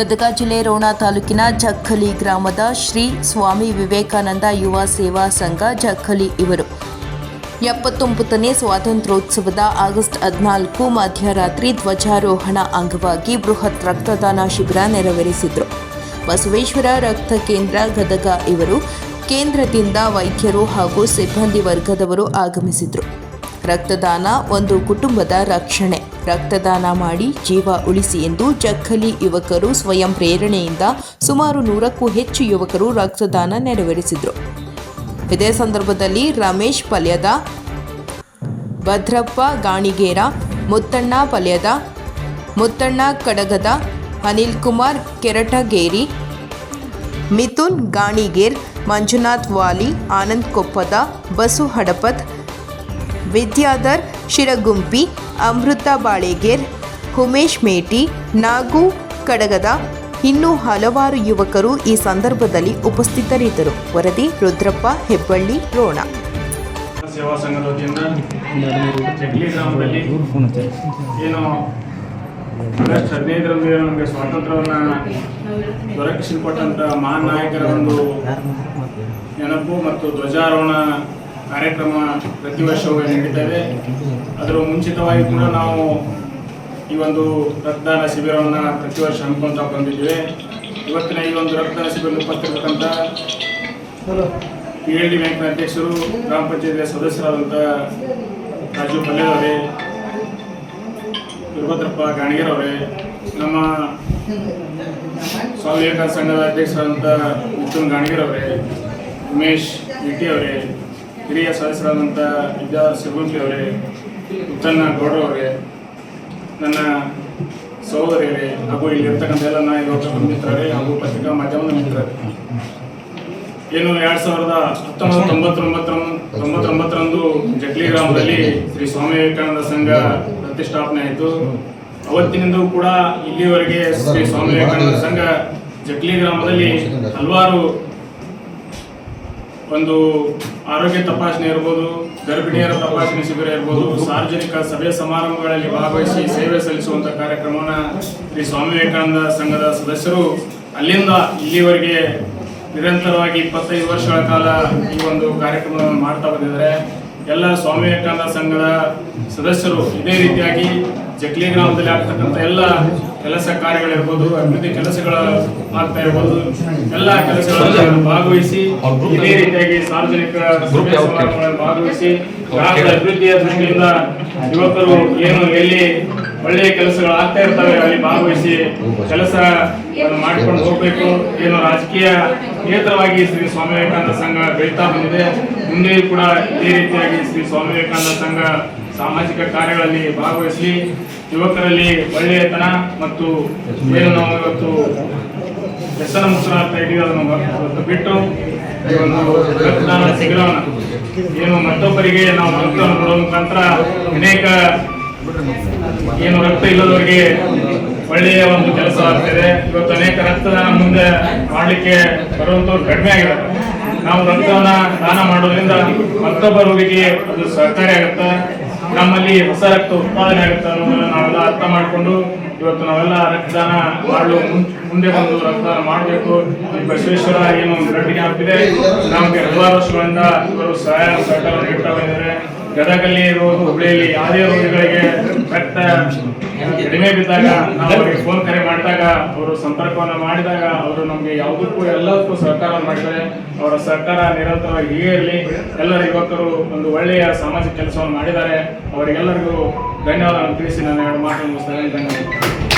ಗದಗ ಜಿಲ್ಲೆ ರೋಣ ತಾಲೂಕಿನ ಜಕ್ಕಲಿ ಗ್ರಾಮದ ಶ್ರೀ ಸ್ವಾಮಿ ವಿವೇಕಾನಂದ ಯುವ ಸೇವಾ ಸಂಘ ಜಕ್ಕಲಿ ಇವರು. ಎಪ್ಪತ್ತೊಂಬತ್ತನೇ ಸ್ವಾತಂತ್ರ್ಯೋತ್ಸವದ ಆಗಸ್ಟ್ ಹದಿನಾಲ್ಕು ಮಧ್ಯರಾತ್ರಿ ಧ್ವಜಾರೋಹಣ ಅಂಗವಾಗಿ ಬೃಹತ್ ರಕ್ತದಾನ ಶಿಬಿರ ನೆರವೇರಿಸಿದರು. ಬಸವೇಶ್ವರ ರಕ್ತ ಕೇಂದ್ರ ಗದಗ ಇವರು ಕೇಂದ್ರದಿಂದ ವೈದ್ಯರು ಹಾಗೂ ಸಿಬ್ಬಂದಿ ವರ್ಗದವರು ಆಗಮಿಸಿದರು. ರಕ್ತದಾನ ಒಂದು ಕುಟುಂಬದ ರಕ್ಷಣೆ. ರಕ್ತದಾನ ಮಾಡಿ ಜೀವ ಉಳಿಸಿ ಎಂದು ಜಕ್ಕಲಿ ಯುವಕರು ಸ್ವಯಂ ಪ್ರೇರಣೆಯಿಂದ ಸುಮಾರು ನೂರಕ್ಕೂ ಹೆಚ್ಚು ಯುವಕರು ರಕ್ತದಾನ ನೆರವೇರಿಸಿದರು. ಇದೇ ಸಂದರ್ಭದಲ್ಲಿ ರಮೇಶ್ ಪಲ್ಯದ ಭದ್ರಪ್ಪ ಗಾಣಿಗೇರ, ಮುತ್ತಣ್ಣ ಪಲ್ಯದ, ಮುತ್ತಣ್ಣ ಕಡಗದ, ಅನಿಲ್ ಕುಮಾರ್ ಕೆರಟಗೇರಿ, ಮಿಥುನ್ ಗಾಣಿಗೇರ್, ಮಂಜುನಾಥ್ ವಾಲಿ, ಆನಂದ್ ಕೊಪ್ಪದ, ಬಸು ಹಡಪತ್, ವಿದ್ಯಾಧರ್ ಶಿರಗುಂಪಿ ಅಮೃತ ಬಾಳೆಗೇರ್, ಉಮೇಶ್ ಮೇಟಿ, ನಾಗು ಕಡಗದ ಇನ್ನೂ ಹಲವಾರು ಯುವಕರು ಈ ಸಂದರ್ಭದಲ್ಲಿ ಉಪಸ್ಥಿತರಿದ್ದರು. ವರದಿ ರುದ್ರಪ್ಪ, ಹೆಬ್ಬಳ್ಳಿ, ರೋಣ. ಸೇವಾ ಸಂಘದ ವತಿಯಿಂದ ಗ್ರಾಮದಲ್ಲಿ ಏನು ಹದಿನೈದರಂದು ನಮಗೆ ಸ್ವಾತಂತ್ರ್ಯವನ್ನು ದೊರಕಿಸಿಕೊಟ್ಟಂಥ ಮಹಾನ್ ನಾಯಕರ ಒಂದು ನೆನಪು ಮತ್ತು ಧ್ವಜಾರೋಹಣ ಕಾರ್ಯಕ್ರಮ ಪ್ರತಿ ವರ್ಷವೂ ನೀಡಿದ್ದೇವೆ ಅದರ ಮುಂಚಿತವಾಗಿ ಕೂಡ ನಾವು ಈ ಒಂದು ರಕ್ತದಾನ ಶಿಬಿರವನ್ನು ಪ್ರತಿ ವರ್ಷ ಹಮ್ಮಿಕೊಳ್ತಾ ಬಂದಿದ್ದೇವೆ. ಇವತ್ತಿನ ಈ ಒಂದು ರಕ್ತದಾನ ಶಿಬಿರ ಉಪಸ್ಥಿತಕ್ಕಂಥ ಪಿ ಎಲ್ ಡಿ ಬ್ಯಾಂಕ್ನ ಅಧ್ಯಕ್ಷರು, ಗ್ರಾಮ ಪಂಚಾಯತಿಯ ಸದಸ್ಯರಾದಂಥ ರಾಜು ಪಲ್ಲೆಯವರೇ ವೀರಭದ್ರಪ್ಪ ಗಾಣಿಗರವರೇ ನಮ್ಮ ಸ್ವಾಮಿ ಸಂಘದ ಅಧ್ಯಕ್ಷರಾದಂಥ ಮಿಥುನ್ ಗಾಣಿಗರವರೇ ಉಮೇಶ್ ಇಟಿ ಅವರೇ ಹಿರಿಯ ಸದಸ್ಯರಾದಂಥ ವಿದ್ಯಾ ಸಿಗುಂಪಿ ಅವರೇ ಉತ್ತನ್ನ ಗೌಡ್ರವರೇ ನನ್ನ ಸಹೋದರಿಯರೇ, ಹಾಗೂ ಇಲ್ಲಿರ್ತಕ್ಕಂಥ ಎಲ್ಲ ನಾಯಕ ಮಿತ್ರರೇ ಹಾಗೂ ಪತ್ರಿಕಾ ಮಾಧ್ಯಮದ ಮಿತ್ರರೇ. ಏನು ಎರಡು ಸಾವಿರದ ಹತ್ತೊಂಬತ್ತು, ತೊಂಬತ್ತೊಂಬತ್ತರ, ತೊಂಬತ್ತೊಂಬತ್ತರಂದು ಜಟ್ಲಿ ಗ್ರಾಮದಲ್ಲಿ ಶ್ರೀ ಸ್ವಾಮಿ ವಿವೇಕಾನಂದ ಸಂಘ ಪ್ರತಿಷ್ಠಾಪನೆ ಆಯಿತು. ಅವತ್ತಿನಿಂದ ಕೂಡ ಇಲ್ಲಿಯವರೆಗೆ ಶ್ರೀ ಸ್ವಾಮಿ ವಿವೇಕಾನಂದ ಸಂಘ ಜಟ್ಲಿ ಗ್ರಾಮದಲ್ಲಿ ಹಲವಾರು ಒಂದು ಆರೋಗ್ಯ ತಪಾಸಣೆ ಇರ್ಬೋದು, ಗರ್ಭಿಣಿಯರ ತಪಾಸಣೆ ಶಿಬಿರ ಇರ್ಬೋದು, ಸಾರ್ವಜನಿಕ ಸಭೆ ಸಮಾರಂಭಗಳಲ್ಲಿ ಭಾಗವಹಿಸಿ ಸೇವೆ ಸಲ್ಲಿಸುವಂಥ ಕಾರ್ಯಕ್ರಮವನ್ನು ಶ್ರೀ ಸ್ವಾಮಿ ವಿವೇಕಾನಂದ ಸಂಘದ ಸದಸ್ಯರು ಅಲ್ಲಿಂದ ಇಲ್ಲಿವರೆಗೆ ನಿರಂತರವಾಗಿ ಇಪ್ಪತ್ತೈದು ವರ್ಷಗಳ ಕಾಲ ಈ ಒಂದು ಕಾರ್ಯಕ್ರಮವನ್ನು ಮಾಡ್ತಾ ಬಂದಿದ್ದಾರೆ. ಎಲ್ಲ ಸ್ವಾಮಿ ವಿವೇಕಾನಂದ ಸಂಘದ ಸದಸ್ಯರು ಇದೇ ರೀತಿಯಾಗಿ ಜಕ್ಲಿ ಗ್ರಾಮದಲ್ಲಿ ಆಗ್ತಕ್ಕಂಥ ಎಲ್ಲ ಕೆಲಸ ಕಾರ್ಯಗಳಿರ್ಬೋದು ಅಭಿವೃದ್ಧಿ ಕೆಲಸಗಳ ಆಗ್ತಾ ಇರ್ಬೋದು ಎಲ್ಲ ಕೆಲಸಗಳಲ್ಲಿ ಭಾಗವಹಿಸಿ ಇದೇ ರೀತಿಯಾಗಿ ಸಾರ್ವಜನಿಕ ಭಾಗವಹಿಸಿ ಗ್ರಾಮದ ಅಭಿವೃದ್ಧಿಯ ದೃಷ್ಟಿಯಿಂದ ಯುವಕರು ಏನು ಎಲ್ಲಿ ಒಳ್ಳೆಯ ಕೆಲಸಗಳು ಆಗ್ತಾ ಇರ್ತವೆ ಅಲ್ಲಿ ಭಾಗವಹಿಸಿ ಕೆಲಸ ಮಾಡಿಕೊಂಡು ಹೋಗ್ಬೇಕು. ಏನು ರಾಜಕೀಯ ನೇತ್ರವಾಗಿ ಶ್ರೀ ಸ್ವಾಮಿ ವಿವೇಕಾನಂದ ಸಂಘ ಬೆಳೀತಾ ಬಂದಿದೆ. ಮುಂದೆಯೂ ಕೂಡ ಇದೇ ರೀತಿಯಾಗಿ ಶ್ರೀ ಸ್ವಾಮಿ ವಿವೇಕಾನಂದ ಸಂಘ ಸಾಮಾಜಿಕ ಕಾರ್ಯಗಳಲ್ಲಿ ಭಾಗವಹಿಸಿ, ಯುವಕರಲ್ಲಿ ಒಳ್ಳೆಯತನ ಮತ್ತು ಏನು ನಾವು ಇವತ್ತು ಹೆಸರ ಮುಕ್ತರಾಗ್ತಾ ಇದ್ದೀವಿ ಅದನ್ನು ಬಿಟ್ಟು ಈ ಒಂದು ರಕ್ತದಾನ ಶಿಬಿರವನ್ನು. ಏನು ಮತ್ತೊಬ್ಬರಿಗೆ ನಾವು ರಕ್ತವನ್ನು ಕೊಡುವ ಮುಖಾಂತರ ಅನೇಕ ಏನು ರಕ್ತ ಇಲ್ಲದವರಿಗೆ ಒಳ್ಳೆಯ ಒಂದು ಕೆಲಸ ಆಗ್ತಿದೆ. ಇವತ್ತು ಅನೇಕ ರಕ್ತದಾನ ಮುಂದೆ ಮಾಡಲಿಕ್ಕೆ ಬರುವಂತವ್ರು ಕಡಿಮೆ ಆಗಿದೆ ನಾವು ರಕ್ತವನ್ನು ದಾನ ಮಾಡೋದ್ರಿಂದ ಮತ್ತೊಬ್ಬ ರೋಗಿಗೆ ಅದು ಸಹಕಾರಿ ಆಗುತ್ತೆ. ನಮ್ಮಲ್ಲಿ ಹೊಸ ರಕ್ತ ಉತ್ಪಾದನೆ ಆಗುತ್ತೆ ಅನ್ನೋದನ್ನ ನಾವೆಲ್ಲ ಅರ್ಥ ಮಾಡಿಕೊಂಡು ಇವತ್ತು ನಾವೆಲ್ಲ ರಕ್ತದಾನ ಮಾಡಲು ಮುಂದೆ ಬಂದು ರಕ್ತದಾನ ಮಾಡಬೇಕು. ಈ ಬಸವೇಶ್ವರ ಏನು ಬ್ಲಡ್ ಕ್ಯಾಂಪ್ ಇದೆ ನಮಗೆ ಹಲವಾರು ವರ್ಷಗಳಿಂದ ಇವರು ಸಹಾಯ ಸಹಕಾರ ನೀಡ್ತಾ ಬಂದಿದ್ದಾರೆ ಗದಗಲ್ಲಿ ಇರುವುದು, ಹುಬ್ಳಿಯಲ್ಲಿ ಯಾವುದೇ ರೋಗಿಗಳಿಗೆ ರಕ್ತ ಕಡಿಮೆ ಬಿದ್ದಾಗ ನಾವು ಅವರಿಗೆ ಫೋನ್ ಕರೆ ಮಾಡಿದಾಗ, ಅವರು ಸಂಪರ್ಕವನ್ನು ಮಾಡಿದಾಗ ಅವರು ನಮಗೆ ಯಾವುದಕ್ಕೂ ಎಲ್ಲದಕ್ಕೂ ಸಹಕಾರ ಮಾಡಿದರೆ ಅವರ ಸಹಕಾರ ನಿರಂತರವಾಗಿ ಹೀಗೆ ಇರಲಿ. ಎಲ್ಲರ ಯುವಕರು ಒಂದು ಒಳ್ಳೆಯ ಸಾಮಾಜಿಕ ಕೆಲಸವನ್ನು ಮಾಡಿದ್ದಾರೆ. ಅವರಿಗೆಲ್ಲರಿಗೂ ಧನ್ಯವಾದಗಳನ್ನು ತಿಳಿಸಿ ನಾನು ಎರಡು ಮಾತನ್ನು ಧನ್ಯವಾದ